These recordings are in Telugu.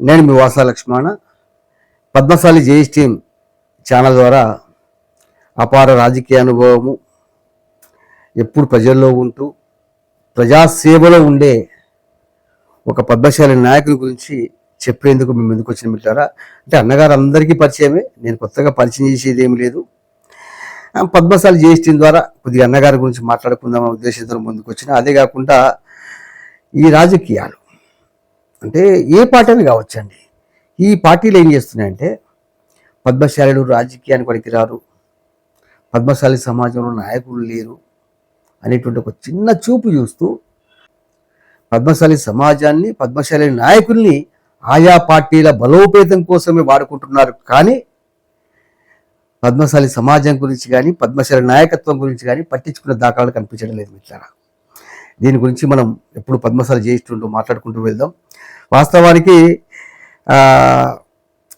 నేను మీ Vasa Lakshmana Padmashali JS team channel ద్వారా అపార రాజకీయ అనుభవము ఎప్పుడు ప్రజల్లో ఉంటూ ప్రజాసేవలో ఉండే ఒక పద్మశాలి నాయకుని గురించి చెప్పేందుకు మేము ఎందుకు వచ్చిన మిత్రారా అంటే అన్నగారు అందరికీ పరిచయమే నేను కొత్తగా పరిచయం చేసేది ఏమి లేదు. పద్మశాలి జేఎస్ టీం ద్వారా కొద్దిగా అన్నగారి గురించి మాట్లాడుకుందాం అనే ఉద్దేశంతో ముందుకు వచ్చిన. అదే కాకుండా ఈ రాజకీయాలు అంటే ఏ పార్టీ అని కావచ్చండి. ఈ పార్టీలు ఏం చేస్తున్నాయంటే పద్మశాలులు రాజకీయానికి పనికిరారు పద్మశాలి సమాజంలో నాయకులు లేరు అనేటువంటి ఒక చిన్న చూపు చూస్తూ పద్మశాలి సమాజాన్ని పద్మశాలి నాయకుల్ని ఆయా పార్టీల బలోపేతం కోసమే వాడుకుంటున్నారు. కానీ పద్మశాలి సమాజం గురించి కానీ పద్మశాలి నాయకత్వం గురించి కానీ పట్టించుకున్న దాఖలాలు కనిపించడం లేదు మిత్రులారా. దీని గురించి మనం ఎప్పుడు పద్మశాల జయిస్తుంటూ మాట్లాడుకుంటూ వెళ్దాం. వాస్తవానికి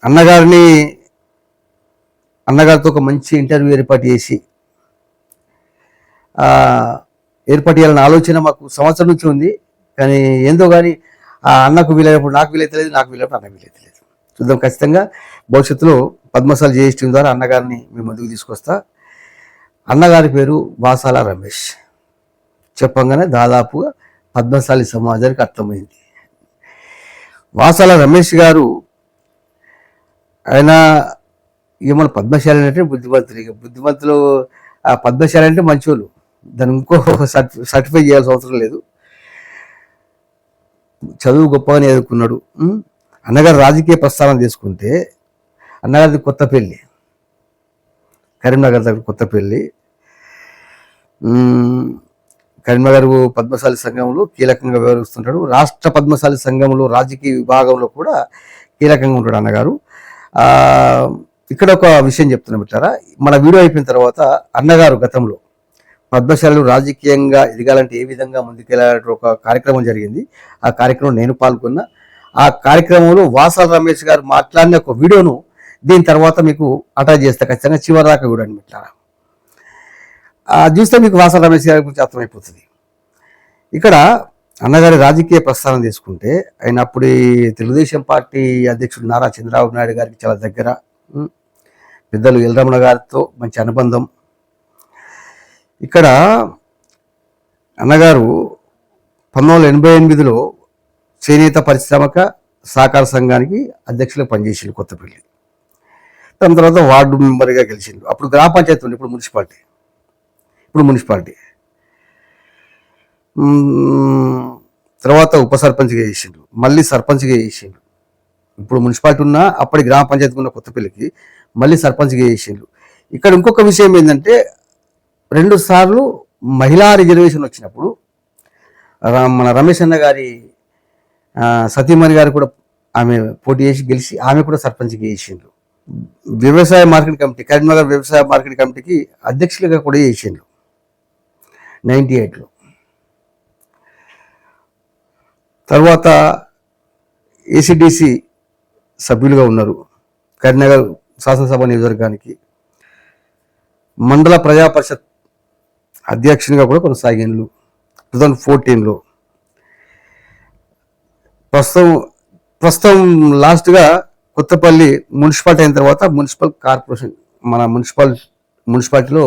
అన్నగారిని అన్నగారితో ఒక మంచి ఇంటర్వ్యూ ఏర్పాటు చేసి ఏర్పాటు చేయాలన్న ఆలోచన మాకు సంవత్సరం నుంచి ఉంది. కానీ ఏందో కానీ ఆ అన్నకు వీలైనప్పుడు నాకు వీలైతలేదు నాకు వీలైనప్పుడు అన్నకు వీలైతలేదు. చూద్దాం ఖచ్చితంగా. భవిష్యత్తులో పద్మశాల జేఎస్ ద్వారా అన్నగారిని మేము ముందుకు తీసుకొస్తా. అన్నగారి పేరు వాసాల రమేష్. చెప్పగానే దాదాపుగా పద్మశాలి సమాజానికి అర్థమైంది. వాసాల రమేష్ గారు ఆయన మన పద్మశాలి అంటే బుద్ధిమంతులు ఇక బుద్ధిమంతులు ఆ పద్మశాలి అంటే మంచోళ్ళు. దాని ఇంకో సర్టి సర్టిఫై చేయాల్సిన అవసరం లేదు. చదువు గొప్పగానే ఎదుర్కొన్నాడు అన్నగారు రాజకీయ ప్రస్థానం తీసుకుంటే అన్నగారిది కొత్త పెళ్ళి. కరీంనగర్ దగ్గర కొత్త పెళ్ళి. కరీంనగర్ పద్మశాలి సంఘంలో కీలకంగా వ్యవహరిస్తుంటాడు. రాష్ట్ర పద్మశాలి సంఘంలో రాజకీయ విభాగంలో కూడా కీలకంగా ఉంటాడు అన్నగారు. ఇక్కడ ఒక విషయం చెప్తున్నా బిడ్డారా మన వీడియో అయిపోయిన తర్వాత అన్నగారు గతంలో పద్మశాలలు రాజకీయంగా ఎదగాలంటే ఏ విధంగా ముందుకెళ్ళాలంటే ఒక కార్యక్రమం జరిగింది. ఆ కార్యక్రమం నేను పాల్గొన్నా ఆ కార్యక్రమంలో వాసాల రమేష్ గారు మాట్లాడిన ఒక వీడియోను దీని తర్వాత మీకు అటాచ్ చేస్తే. ఖచ్చితంగా చివరి దాకా చూడండి మిట్లారా చూస్తే మీకు వాసాల రమేష్ గారి గురించి అర్థమైపోతుంది. ఇక్కడ అన్నగారి రాజకీయ ప్రస్థానం తీసుకుంటే ఆయన అప్పుడు తెలుగుదేశం పార్టీ అధ్యక్షుడు నారా చంద్రబాబు నాయుడు గారికి చాలా దగ్గర పెద్దలు ఎల్రమణ గారితో మంచి అనుబంధం. ఇక్కడ అన్నగారు పంతొమ్మిది వందల ఎనభై ఎనిమిదిలో చేనేత పరిశ్రమక సహకార సంఘానికి అధ్యక్షులు పనిచేసిండు కొత్తపల్లి. దాని తర్వాత వార్డు మెంబర్గా గెలిచిండు. అప్పుడు గ్రామ పంచాయతీ ఉంది ఇప్పుడు మున్సిపాలిటీ. ఇప్పుడు మున్సిపాలిటీ. తర్వాత ఉప సర్పంచ్గా చేసిండు మళ్ళీ సర్పంచ్గా చేసిండు ఇప్పుడు మున్సిపాలిటీ ఉన్న అప్పటి గ్రామ పంచాయతీ ఉన్న కొత్తపల్లికి మళ్ళీ సర్పంచ్గా చేసిండు ఇక్కడ ఇంకొక విషయం ఏంటంటే రెండు సార్లు మహిళా రిజర్వేషన్ వచ్చినప్పుడు మన రమేష్ అన్న గారి సతీమణి గారు కూడా ఆమె పోటీ చేసి గెలిచి ఆమె కూడా సర్పంచ్గా చేసిండ్రు. వ్యవసాయ మార్కెట్ కమిటీ కరీంనగర్ వ్యవసాయ మార్కెట్ కమిటీకి అధ్యక్షులుగా కూడా చేసిండ్రు. నైంటీ ఎయిట్లో. తర్వాత ఏసీడీసీ సభ్యులుగా ఉన్నారు. కరీంనగర్ శాసనసభ నియోజకవర్గానికి. మండల ప్రజా పరిషత్ అధ్యక్షునిగా కూడా కొనసాగిండ్రు టూ థౌజండ్ ఫోర్టీన్లో. ప్రస్తుతం ప్రస్తుతం లాస్ట్గా కొత్తపల్లి మున్సిపాలిటీ అయిన తర్వాత మున్సిపల్ కార్పొరేషన్ మన మున్సిపల్ మున్సిపాలిటీలో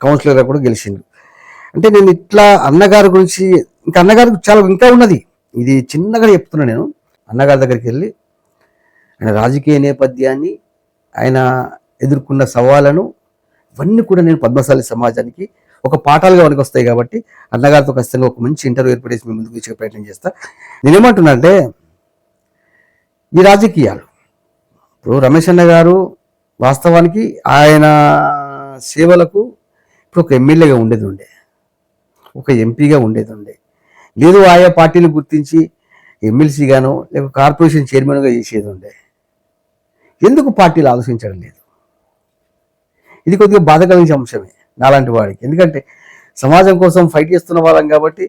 కౌన్సిలర్గా కూడా గెలిచిండు అంటే నేను ఇట్లా అన్నగారి గురించి ఇంకా అన్నగారికి చాలా ఇంకా ఉన్నది. ఇది చిన్నగా చెప్తున్నా నేను. అన్నగారి దగ్గరికి వెళ్ళి ఆయన రాజకీయ నేపథ్యాన్ని ఆయన ఎదుర్కొన్న సవాళ్ళను ఇవన్నీ కూడా నేను పద్మశాలి సమాజానికి ఒక పాఠాలుగా మనకి వస్తాయి కాబట్టి అన్నగారితో ఖచ్చితంగా ఒక మంచి ఇంటర్వ్యూ ఏర్పడేసి మీ ముందుకు వచ్చే ప్రయత్నం చేస్తా. నేనేమంటున్నా అంటే ఈ రాజకీయాలు ఇప్పుడు రమేష్ అన్న గారు వాస్తవానికి ఆయన సేవలకు ఇప్పుడు ఒక ఎమ్మెల్యేగా ఉండేది ఉండే. ఒక ఎంపీగా ఉండేది ఉండే లేదు ఆయా పార్టీలు గుర్తించి ఎమ్మెల్సీగానో లేక కార్పొరేషన్ చైర్మన్గా చేసేది ఉండే ఎందుకు పార్టీలు ఆలోచించడం లేదు? ఇది కొద్దిగా బాధ కలిగించే అంశమే నాలాంటి వాడికి. ఎందుకంటే సమాజం కోసం ఫైట్ చేస్తున్న వాళ్ళం కాబట్టి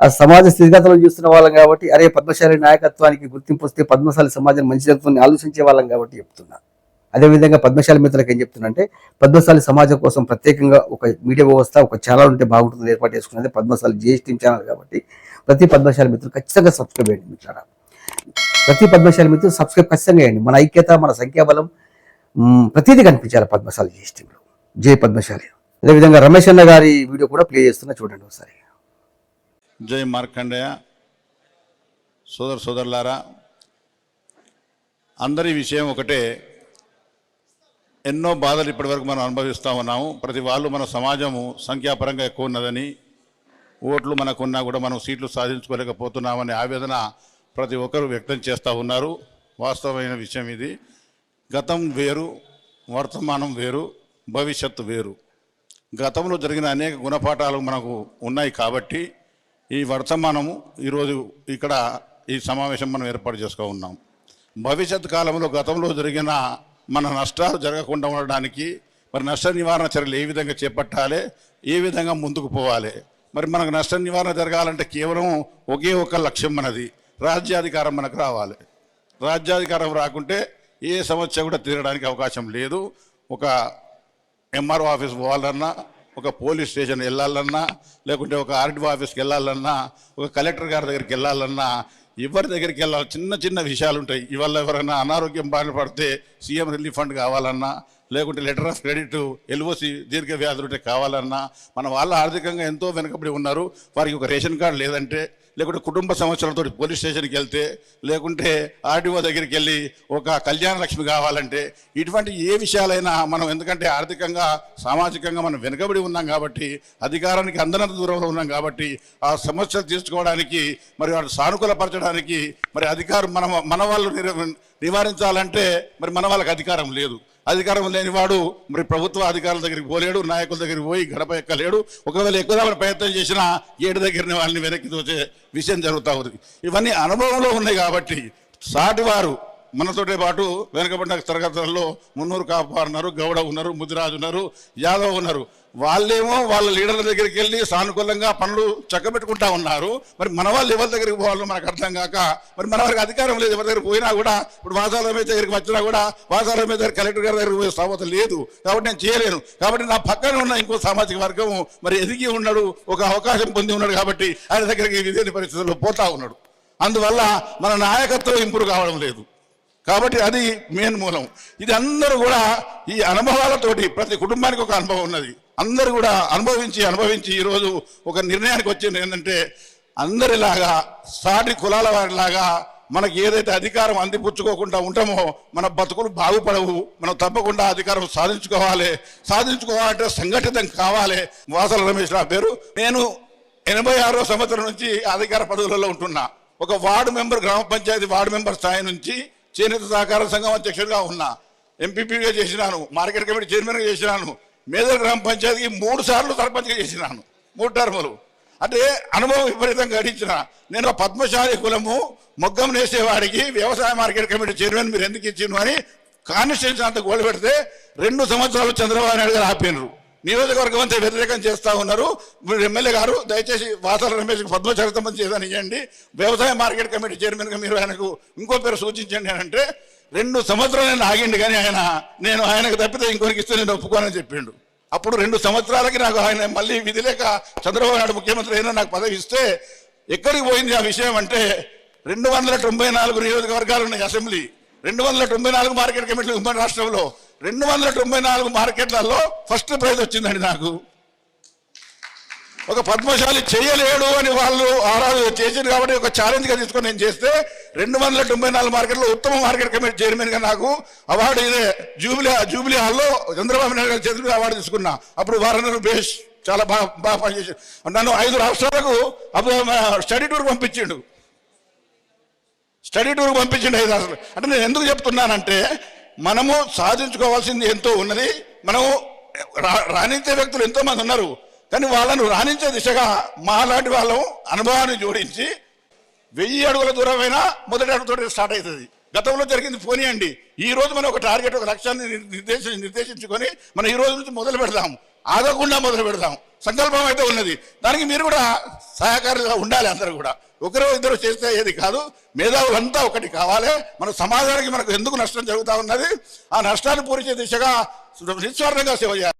ఆ సమాజ స్థితిగతులను చూస్తున్న వాళ్ళం కాబట్టి అరే పద్మశాలి నాయకత్వానికి గుర్తింపు వస్తే పద్మశాలి సమాజం మంచి జరుగుతుంది ఆలోచించే వాళ్ళం కాబట్టి చెప్తున్నా. అదేవిధంగా పద్మశాలి మిత్రులకు ఏం చెప్తున్నంటే పద్మశాలి సమాజం కోసం ప్రత్యేకంగా ఒక మీడియా వ్యవస్థ ఒక ఛానల్ ఉంటే బాగుంటుంది ఏర్పాటు చేసుకున్నది పద్మశాలి జిఎస్టీ ఛానల్ కాబట్టి ప్రతి పద్మశాలి మిత్రులు ఖచ్చితంగా సబ్స్క్రైబ్ చేయండి మిత్రులారా. ప్రతి పద్మశాలి మిత్రులు సబ్స్క్రైబ్ ఖచ్చితంగా చేయండి. మన ఐక్యత మన సంఖ్యాబలం మ్, ప్రతిదీ కనిపించాలి పద్మశాలి జిఎస్టీలో జై పద్మశాలి. అదేవిధంగా రమేష్ అన్న గారి వీడియో కూడా ప్లే చేస్తున్నా చూడండి ఒకసారి. జై మార్కండేయ. సోదర సోదరులారా అందరి విషయం ఒకటే. ఎన్నో బాధలు ఇప్పటివరకు మనం అనుభవిస్తూ ఉన్నాము. ప్రతి వాళ్ళు మన సమాజము సంఖ్యాపరంగా ఎక్కువ ఉన్నదని ఓట్లు మనకున్నా కూడా మనం సీట్లు సాధించుకోలేకపోతున్నామనే ఆవేదన ప్రతి ఒక్కరూ వ్యక్తం చేస్తూ ఉన్నారు. వాస్తవమైన విషయం ఇది. గతం వేరు వర్తమానం వేరు భవిష్యత్తు వేరు. గతంలో జరిగిన అనేక గుణపాఠాలు మనకు ఉన్నాయి కాబట్టి ఈ వర్తమానము ఈరోజు ఇక్కడ ఈ సమావేశం మనం ఏర్పాటు చేసుకో ఉన్నాం భవిష్యత్ కాలంలో గతంలో జరిగిన మన నష్టాలు జరగకుండా ఉండడానికి మరి నష్ట నివారణ చర్యలు ఏ విధంగా చేపట్టాలి ఏ విధంగా ముందుకు పోవాలి? మరి మనకు నష్ట నివారణ జరగాలంటే కేవలం ఒకే ఒక లక్ష్యం మనది రాజ్యాధికారం మనకు రావాలి. రాజ్యాధికారం రాకుంటే ఏ సమస్య కూడా తీరడానికి అవకాశం లేదు. ఒక ఎంఆర్ఓ ఆఫీస్ పోవాలన్నా ఒక పోలీస్ స్టేషన్ వెళ్ళాలన్నా లేకుంటే ఒక ఆర్డీఓ ఆఫీస్కి వెళ్ళాలన్నా ఒక కలెక్టర్ గారి దగ్గరికి వెళ్ళాలన్నా ఎవరి దగ్గరికి వెళ్ళాలి? చిన్న చిన్న విషయాలు ఉంటాయి. ఇవాళ ఎవరైనా అనారోగ్యం బారిన పడితే సీఎం రిలీఫ్ ఫండ్ కావాలన్నా లేకుంటే లెటర్ ఆఫ్ క్రెడిట్ ఎల్ఓసి దీర్ఘ వ్యాధులు కావాలన్నా మన వాళ్ళ ఆర్థికంగా ఎంతో వెనుకబడి ఉన్నారు. వారికి ఒక రేషన్ కార్డు లేదంటే లేకుంటే కుటుంబ సమస్యలతో పోలీస్ స్టేషన్కి వెళ్తే లేకుంటే ఆర్డీఓ దగ్గరికి వెళ్ళి ఒక కళ్యాణ లక్ష్మి కావాలంటే ఇటువంటి ఏ విషయాలైనా మనం ఎందుకంటే ఆర్థికంగా సామాజికంగా మనం వెనుకబడి ఉన్నాం కాబట్టి అధికారానికి అందనంత దూరంలో ఉన్నాం కాబట్టి ఆ సమస్యలు తీర్చుకోవడానికి మరి వాటి సానుకూలపరచడానికి మరి అధికారం మన మన వాళ్ళు నివారించాలంటే మరి మన వాళ్ళకి అధికారం లేదు. అధికారం లేనివాడు మరి ప్రభుత్వ అధికారుల దగ్గరికి పోలేడు నాయకుల దగ్గరికి పోయి గడప ఎక్కలేడు. ఒకవేళ ఎక్కువ ప్రయత్నం చేసినా ఏడు దగ్గరని వాళ్ళని వెనక్కి తోచే విషయం జరుగుతూ ఉంది. ఇవన్నీ అనుభవంలో ఉన్నాయి కాబట్టి సాటివారు మనతోటే పాటు వెనకబడిన తరగతులలో మున్నూరు కాపాడున్నారు గౌడ ఉన్నారు ముదిరాజు ఉన్నారు యాదవ్ ఉన్నారు. వాళ్ళేమో వాళ్ళ లీడర్ల దగ్గరికి వెళ్ళి సానుకూలంగా పనులు చక్కబెట్టుకుంటా ఉన్నారు. మరి మన వాళ్ళు ఎవరి దగ్గరికి పోవాలో మనకు అర్థం కాక మరి మన వారికి అధికారం లేదు ఎవరి దగ్గర పోయినా కూడా ఇప్పుడు వాసాల మీద దగ్గరికి వచ్చినా కూడా వాసాల దగ్గర కలెక్టర్ గారి దగ్గరికి పోయే స్థాపత లేదు. కాబట్టి నేను చేయలేను. కాబట్టి నా పక్కన ఉన్న ఇంకో సామాజిక వర్గం మరి ఎదిగి ఉన్నాడు ఒక అవకాశం పొంది ఉన్నాడు కాబట్టి ఆయన దగ్గరికి విధేని పరిస్థితుల్లో పోతా ఉన్నాడు. అందువల్ల మన నాయకత్వం ఇంప్రూవ్ కావడం లేదు. కాబట్టి అది మెయిన్ మూలం. ఇది అందరూ కూడా ఈ అనుభవాలతోటి ప్రతి కుటుంబానికి ఒక అనుభవం ఉన్నది. అందరూ కూడా అనుభవించి అనుభవించి ఈరోజు ఒక నిర్ణయానికి వచ్చింది ఏంటంటే అందరిలాగా సాటి కులాల వారిలాగా మనకి ఏదైతే అధికారం అందిపుచ్చుకోకుండా ఉంటామో మన బతుకులు బాగుపడవు. మనం తప్పకుండా అధికారం సాధించుకోవాలి. సాధించుకోవాలంటే సంఘటితం కావాలి. వాసల రమేష్ నా పేరు. నేను ఎనభై ఆరో సంవత్సరం నుంచి అధికార పదవులలో ఉంటున్నా. ఒక వార్డు మెంబర్ గ్రామ పంచాయతీ వార్డు మెంబర్ స్థాయి నుంచి చేనేత సహకార సంఘం అధ్యక్షుడిగా ఉన్నా ఎంపీపీగా చేసినాను మార్కెట్ కమిటీ చైర్మన్గా చేసినాను మేదర్ గ్రామ పంచాయతీకి మూడు సార్లు సర్పంచ్గా చేసినాను మూడు టర్ములు. అంటే అనుభవం విపరీతంగా గడించిన నేను పద్మశాలి కులము మొగ్గం నేసేవాడికి వ్యవసాయ మార్కెట్ కమిటీ చైర్మన్ మీరు ఎందుకు ఇచ్చిండు అని కాన్స్టిట్యూన్సీ అంతా గోలు పెడితే రెండు సంవత్సరాలు చంద్రబాబు నాయుడు గారు ఆపినారు. నియోజకవర్గం అంతా వ్యతిరేకం చేస్తూ ఉన్నారు. మీరు ఎమ్మెల్యే గారు దయచేసి వాసాల రమేష్ పద్మచరితం చేదని ఇవ్వండి వ్యవసాయ మార్కెట్ కమిటీ చైర్మన్గా మీరు ఆయనకు ఇంకో పేరు సూచించండి అని అంటే రెండు సంవత్సరాలు నేను ఆగిండు కానీ ఆయన నేను ఆయనకు తప్పితే ఇంకొకరికి ఇస్తే నేను ఒప్పుకోనని చెప్పిండు. అప్పుడు రెండు సంవత్సరాలకి నాకు ఆయన మళ్ళీ విధి లేక చంద్రబాబు నాయుడు ముఖ్యమంత్రి అయినా నాకు పదవి ఇస్తే ఎక్కడికి పోయింది ఆ విషయం అంటే రెండు వందల తొంభై నాలుగు నియోజకవర్గాలు ఉన్నాయి అసెంబ్లీ. రెండు వందల తొంభై నాలుగు మార్కెట్ కమిటీలు ఉమ్మడి రాష్ట్రంలో. రెండు వందల తొంభై నాలుగు మార్కెట్లలో ఫస్ట్ ప్రైజ్ వచ్చిందండి నాకు. ఒక పద్మశాలి చేయలేడు అని వాళ్ళు ఆరాధ చేసింది కాబట్టి ఒక ఛాలెంజ్గా తీసుకొని నేను చేస్తే రెండు వందల తొంభై నాలుగు మార్కెట్లో ఉత్తమ మార్కెట్ కమిటీ చైర్మన్గా నాకు అవార్డు ఇదే జూబిలీ జూబిలీ హాల్లో చంద్రబాబు నాయుడు గారి చేతుల మీద అవార్డు తీసుకున్నా. అప్పుడు వారందరూ బేష్ చాలా బాగా బాగా పనిచేసి నన్ను ఐదు రాష్ట్రాలకు అప్పుడు స్టడీ టూర్ పంపించిండు. స్టడీ టూర్ పంపించిండు ఐదు రాష్ట్రాలు అంటే నేను ఎందుకు చెప్తున్నానంటే మనము సాధించుకోవాల్సింది ఎంతో ఉన్నది. మనము రా- రాణించే వ్యక్తులు ఎంతో మంది ఉన్నారు. కానీ వాళ్ళను రాణించే దిశగా మాలాంటి వాళ్ళం అనుభవాన్ని జోడించి వెయ్యి అడుగుల దూరమైనా మొదటి అడుగుతో స్టార్ట్ అవుతుంది. గతంలో జరిగింది పోనీయండి ఈ రోజు మనం ఒక టార్గెట్ ఒక లక్ష్యాన్ని నిర్దేశి నిర్దేశించుకొని మనం ఈ రోజు నుంచి మొదలు పెడదాం. ఆగకుండా మొదలు పెడతాం సంకల్పం అయితే ఉన్నది. దానికి మీరు కూడా సహకారులుగా ఉండాలి అందరూ కూడా. ఒకరు ఇద్దరు చేస్తే ఏది కాదు. మేధావులంతా ఒకటి కావాలి. మన సమాజానికి మనకు ఎందుకు నష్టం జరుగుతూ ఉన్నది? ఆ నష్టాన్ని పూర్తి దిశగా నిస్వార్థంగా సేవ చేయాలి.